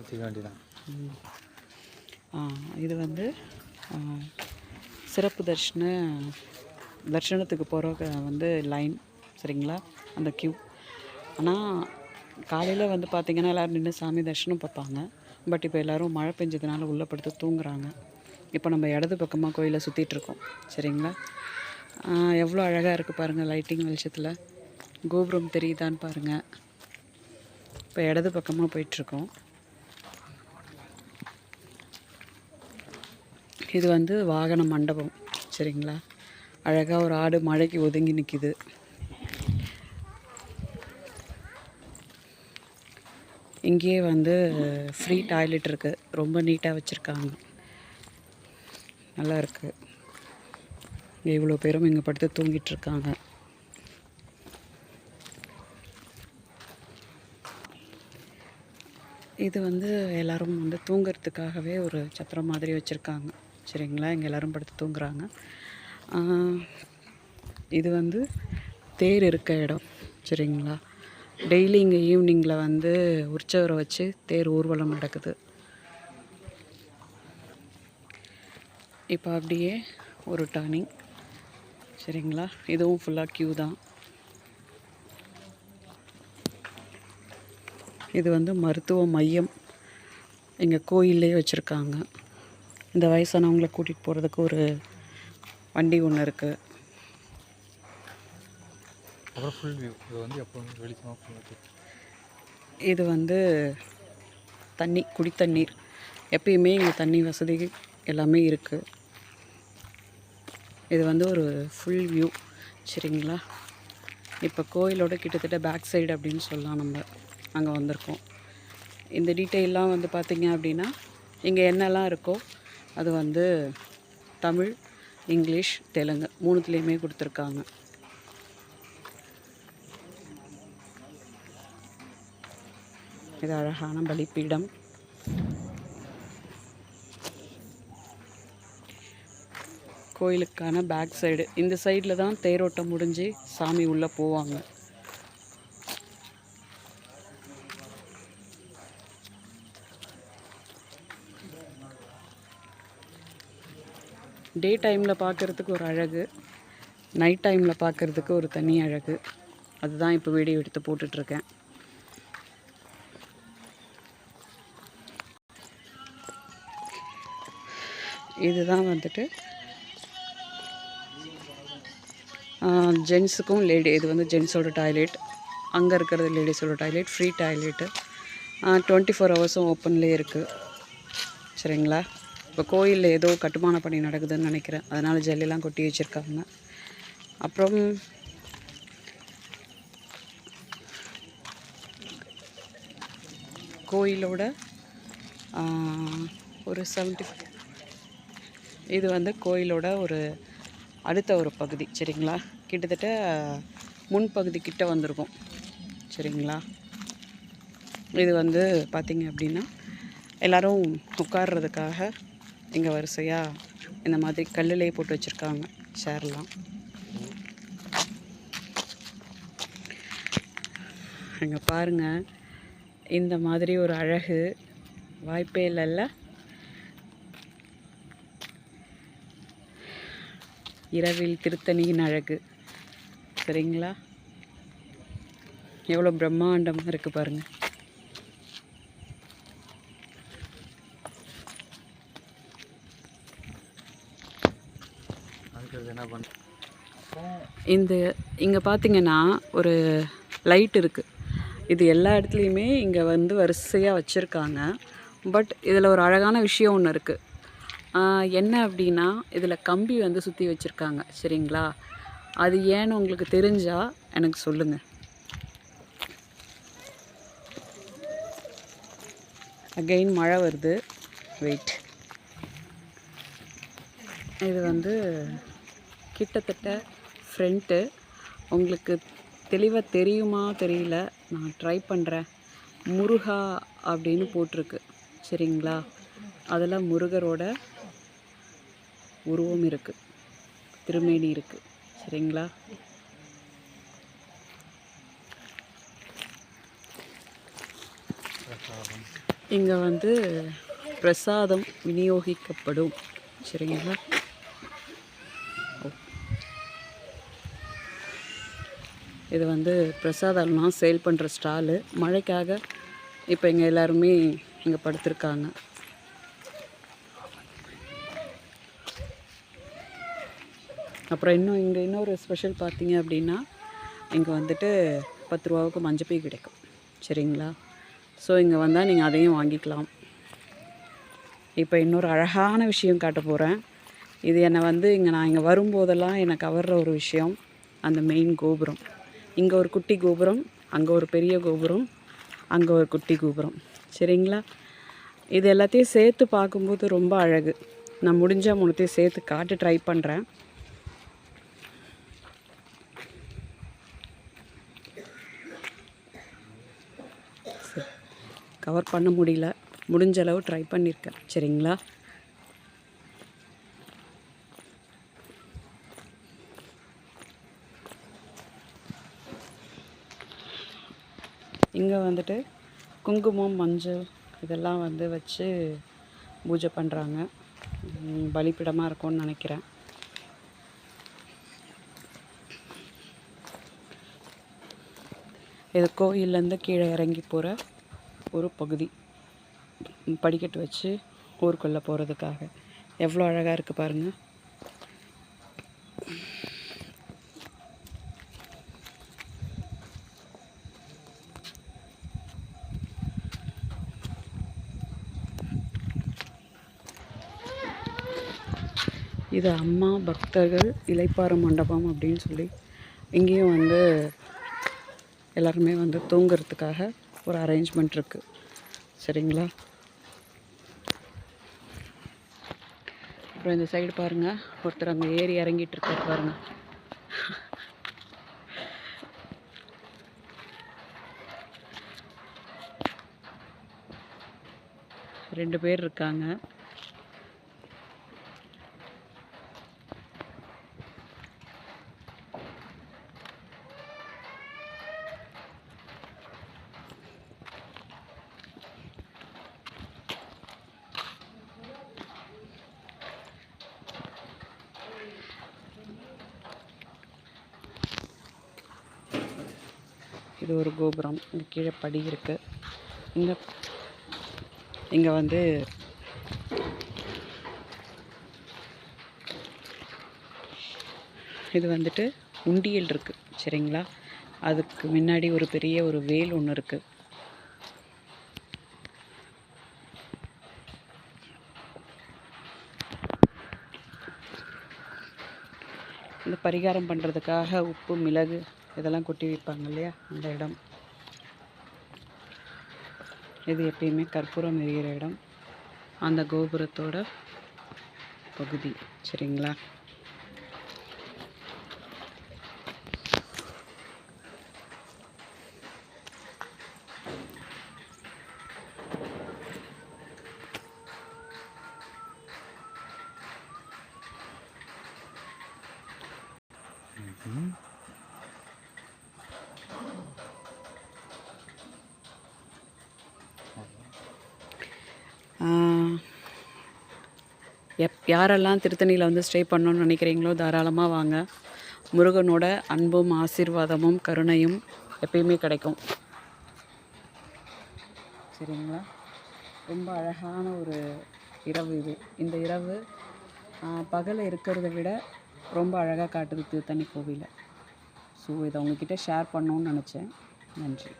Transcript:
வச்சுக்க வேண்டியதான் இது வந்து சிறப்பு தர்ஷன தர்ஷனத்துக்கு போகிற வந்து லைன் சரிங்களா? அந்த கியூ ஆனால் காலையில் வந்து பார்த்திங்கன்னா எல்லோரும் நின்று சாமி தரிசனம் பார்ப்பாங்க. பட் இப்போ எல்லோரும் மழை பெஞ்சதுனால உள்ளே படுத்து தூங்குறாங்க. இப்போ நம்ம இடது பக்கமாக கோயிலை சுற்றிட்டுருக்கோம் சரிங்களா? எவ்வளோ அழகாக இருக்குது பாருங்கள் லைட்டிங் வெளிச்சத்தில். கோபுரம் தெரியுதான்னு பாருங்கள் இப்போ இடது பக்கமாக போயிட்டுருக்கோம் இது வந்து வாகன மண்டபம். சரிங்களா? அழகாக ஒரு ஆடு மழைக்கு ஒதுங்கி நிற்கிது இங்கேயே வந்து ஃப்ரீ டாய்லெட் இருக்குது ரொம்ப நீட்டாக வச்சுருக்காங்க. நல்லா இருக்குது இங்கே இவ்வளோ பேரும் இங்கே படுத்து தூங்கிட்டு இருக்காங்க. இது வந்து எல்லோரும் வந்து தூங்கிறதுக்காகவே ஒரு சத்திரம் மாதிரி வச்சுருக்காங்க. சரிங்களா இங்கே எல்லோரும் படுத்து தூங்குறாங்க. இது வந்து தேர் இருக்க இடம். சரிங்களா? டெய்லி இங்கே ஈவினிங்கில் வந்து உற்சவரை வச்சு தேர் ஊர்வலம் நடக்குது. இப்போ அப்படியே ஒரு டர்னிங் சரிங்களா? இதுவும் ஃபுல்லாக க்யூ தான். இது வந்து மருத்துவ மையம். எங்கள் கோயிலே வச்சுருக்காங்க. இந்த வயசானவங்கள கூட்டிகிட்டு போகிறதுக்கு ஒரு வண்டி ஒன்று இருக்குது இது வந்து தண்ணி குடி தண்ணீர். எப்பயுமே இங்கே தண்ணி வசதி எல்லாமே இருக்குது இது வந்து ஒரு ஃபுல் வியூ சரிங்களா? இப்போ கோயிலோட கிட்டத்தட்ட பேக் சைடு அப்படின்னு சொல்லலாம் நம்ம. அங்கே வந்திருக்கோம். இந்த டீட்டெயிலாம் வந்து பார்த்திங்க அப்படின்னா இங்கே என்னெல்லாம் இருக்கோ அது வந்து தமிழ் இங்கிலீஷ் தெலுங்கு மூணுத்துலேயுமே கொடுத்துருக்காங்க. இது அழகான பலிப்பீடம் கோயிலுக்கான பேக் சைடு. இந்த சைடில் தான் தேரோட்டம் முடிஞ்சு சாமி உள்ளே போவாங்க. டே டைமில் பார்க்குறதுக்கு ஒரு அழகு. நைட் டைமில் பார்க்குறதுக்கு ஒரு தனி அழகு. அதுதான் இப்போ வீடியோ எடுத்து போட்டுட்ருக்கேன். இதுதான் வந்துட்டு ஜென்ஸுக்கும் லேடி இது வந்து ஜென்ஸோட டாய்லெட் அங்கே இருக்கிறது லேடிஸோட toilet free toilet twenty four ஹவர்ஸும் ஓப்பன்லேயே இருக்குது சரிங்களா? இப்போ கோயிலில் ஏதோ கட்டுமான பணி நடக்குதுன்னு நினைக்கிறேன். அதனால் ஜல்லிலாம் கொட்டி வச்சுருக்காங்க. அப்புறம் கோயிலோட ஒரு செவன்ட்டி இது வந்து கோயிலோட ஒரு அடுத்த ஒரு பகுதி சரிங்களா? கிட்டத்தட்ட முன்பகுதி கிட்ட வந்திருக்கும் சரிங்களா? இது வந்து பார்த்திங்க அப்படின்னா எல்லோரும் உட்கார்றதுக்காக இங்கே வரிசையாக இந்த மாதிரி கல்லுலேயே போட்டு வச்சுருக்காங்க. சேர்லாம். அங்கே பாருங்கள் இந்த மாதிரி ஒரு அழகு. வாய்ப்பே இல்லைல்ல. இரவில் திருத்தணியின் அழகு. சரிங்களா? எவ்வளோ பிரம்மாண்டமாக இருக்குது பாருங்கள் என்ன பண்ண இந்த இங்கே பார்த்தீங்கன்னா ஒரு லைட் இருக்குது இது எல்லா இடத்துலையுமே இங்கே வந்து வரிசையாக வச்சுருக்காங்க. பட் இதில் ஒரு அழகான விஷயம் ஒன்று இருக்குது என்ன அப்படின்னா இதில் கம்பி வந்து சுற்றி வச்சுருக்காங்க. சரிங்களா? அது ஏன்னு உங்களுக்கு தெரிஞ்சால் எனக்கு சொல்லுங்கள் அகெயின் மழை வருது. வெயிட் இது வந்து கிட்டத்தட்ட ஃப்ரண்ட்டு உங்களுக்கு தெளிவாக தெரியுமா தெரியல நான் ட்ரை பண்ணுறேன் முருகா அப்படின்னு போட்டிருக்கு. சரிங்களா? அதில் முருகரோட உருவம் இருக்குது திருமேனி இருக்குது சரிங்களா? இங்கே வந்து பிரசாதம் விநியோகிக்கப்படும். சரிங்களா? இது வந்து பிரசாதம்லாம் சேல் பண்ணுற ஸ்டாலு மழைக்காக இப்போ இங்கே எல்லாருமே இங்கே படுத்திருக்காங்க. அப்புறம் இன்னும் இங்கே இன்னொரு ஸ்பெஷல் பார்த்தீங்க அப்படின்னா இங்கே வந்துட்டு பத்து ரூபாவுக்கு மஞ்சப்பை கிடைக்கும். சரிங்களா? ஸோ இங்கே வந்தால் நீங்கள் அதையும் வாங்கிக்கலாம். இப்போ இன்னொரு அழகான விஷயம் காட்ட போகிறேன் இது என்னை வந்து இங்கே நான் இங்கே வரும்போதெல்லாம் என்னை கவர்ற ஒரு விஷயம். அந்த மெயின் கோபுரம். இங்கே ஒரு குட்டி கோபுரம் அங்கே ஒரு பெரிய கோபுரம் அங்கே ஒரு குட்டி கோபுரம். சரிங்களா? இது எல்லாத்தையும் சேர்த்து பார்க்கும்போது ரொம்ப அழகு. நான் முடிஞ்ச மூணுத்தையும் சேர்த்து காட்டு ட்ரை பண்ணுறேன் கவர் பண்ண முடியல. முடிஞ்ச அளவு ட்ரை பண்ணியிருக்கேன் சரிங்களா? இங்கே வந்துட்டு குங்குமம் மஞ்சள் இதெல்லாம் வந்து வச்சு பூஜை பண்ணுறாங்க பலிப்பிடமாக இருக்கும்னு நினைக்கிறேன். இது கோயிலேருந்து கீழே இறங்கி போகிற ஒரு பகுதி. படிக்கட்டு வச்சு ஊருக்குள்ளே போகிறதுக்காக எவ்வளோ அழகாக இருக்குது பாருங்கள் இது அம்மா பக்தர்கள் இலைப்பாறு மண்டபம் அப்படின்னு சொல்லி இங்கேயும் வந்து எல்லாருமே வந்து தூங்குறதுக்காக ஒரு அரேஞ்ச்மெண்ட் இருக்குது சரிங்களா? அப்புறம் இந்த சைடு பாருங்கள் ஒருத்தர் அங்கே ஏறி இறங்கிட்டு இருக்காரு பாருங்க. ரெண்டு பேர் இருக்காங்க. இது ஒரு கோபுரம். இங்கே கீழே படி இருக்குது இங்கே இங்கே வந்து இது வந்துட்டு உண்டியல் இருக்குது சரிங்களா? அதுக்கு முன்னாடி ஒரு பெரிய ஒரு வேல் ஒன்று இருக்குது இந்த பரிகாரம் பண்ணுறதுக்காக உப்பு மிளகு இதெல்லாம் கொட்டி வைப்பாங்க இல்லையா? அந்த இடம். இது எப்பயுமே கற்பூரம் எரிகிற இடம். அந்த கோபுரத்தோட பகுதி. சரிங்களா? எப் யாரெல்லாம் திருத்தணியில் வந்து ஸ்டே பண்ணணும்னு நினைக்கிறீங்களோ தாராளமாக வாங்க. முருகனோட அன்பும் ஆசீர்வாதமும் கருணையும் எப்பயுமே கிடைக்கும். சரிங்களா? ரொம்ப அழகான ஒரு இரவு இது. இந்த இரவு பகலில் இருக்கிறத விட ரொம்ப அழகாக காட்டுது திருத்தணி கோவிலை. ஸோ இதை உங்ககிட்ட ஷேர் பண்ணணும்னு நினச்சேன். நன்றி.